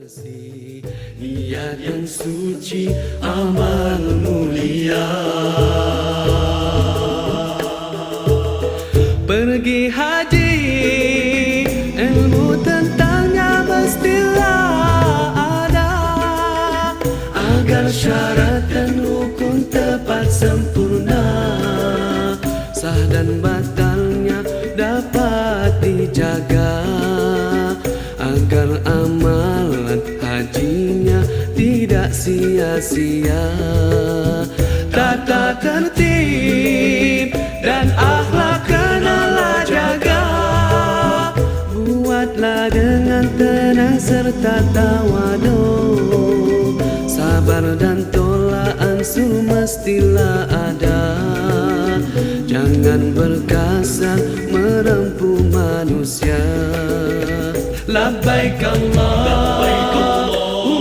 Niat yang suci Amal mulia. Pergi haji Ilmu tentangnya mestilah ada. Agar syarat dan hukum tepat sempurna. Sah dan batalnya dapat dijaga hajinya tidak sia-sia. Tata tertib dan akhlak kenalah jaga. Buatlah dengan tenang serta tawadu Sabar dan tolak ansur mestilah ada. Jangan berkasar merempuh manusia. Labbaik Allahumma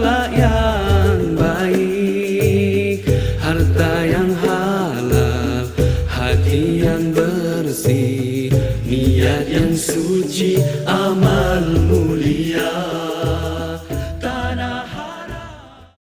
akhlak yang baik Harta yang halal, hati yang bersih Niat yang suci, amal mulia